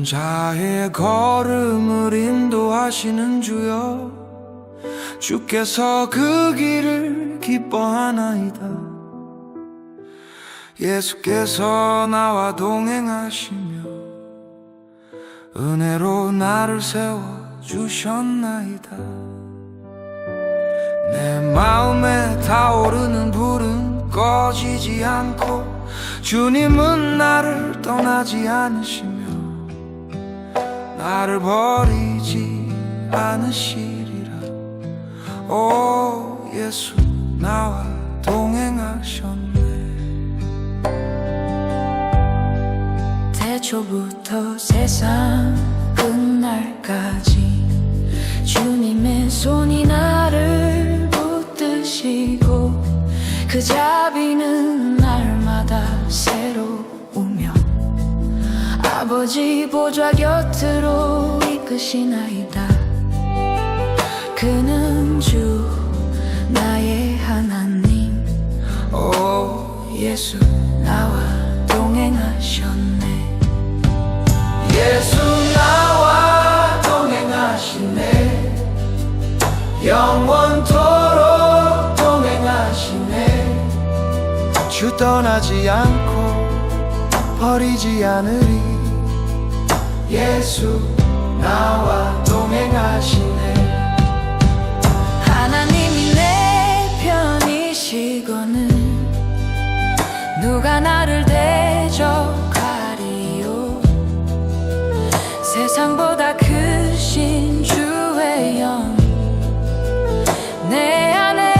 인자의 걸음을 인도하시는 주여 주께서 그 길을 기뻐하나이다. 예수께서 나와 동행하시며 은혜로 나를 세워 주셨나이다. 내 마음에 타오르는 불은 꺼지지 않고 주님은 나를 떠나지 않으시며 나를 버리지 않으시리라. 오 예수 나와 동행하셨네. 태초부터 세상 끝날까지 주님의 손이 나를 아버지 보좌 곁으로 이끄시나이다. 그는 주 나의 하나님. 오 예수 나와 동행하셨네. 예수 나와 동행하시네. 영원토록 동행하시네. 주 떠나지 않고 버리지 않으리 예수 나와 동행하시네. 하나님이 내 편이시거늘 누가 나를 대적하리요? 세상보다 크신 주의 영 내 안에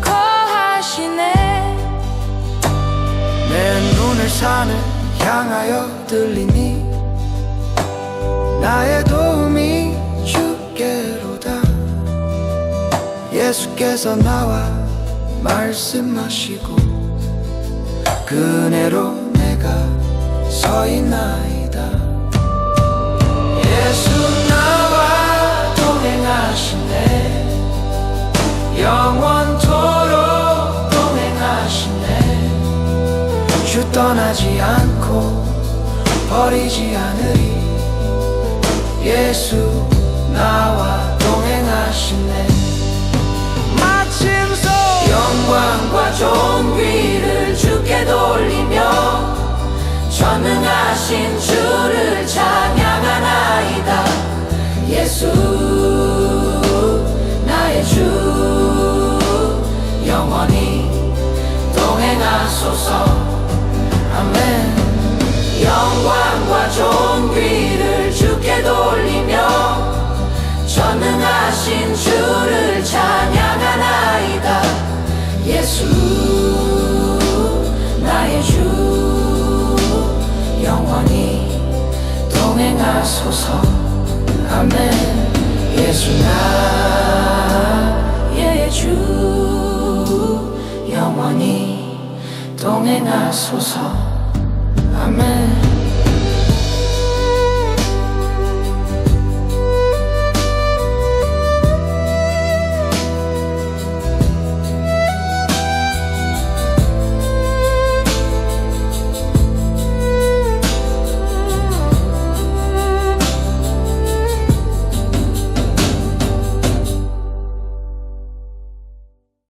거하시네. 내 눈을 산을 향하여 들리니 나의 도움이 주께로다. 예수께서 나와 말씀하시고 그네로 내가 서 있나이다. 예수 나와 동행하시네. 영원토록 동행하시네. 주 떠나지 않고 버리지 않으리 예수 나와 동행하시네. 마침소 영광과 존귀를 주께 돌리며 전능하신 주 하신 주를 찬양하나이다 예수 나의 주 영원히 동행하소서. 아멘. 예수 나의 주 영원히 동행하소서. 아멘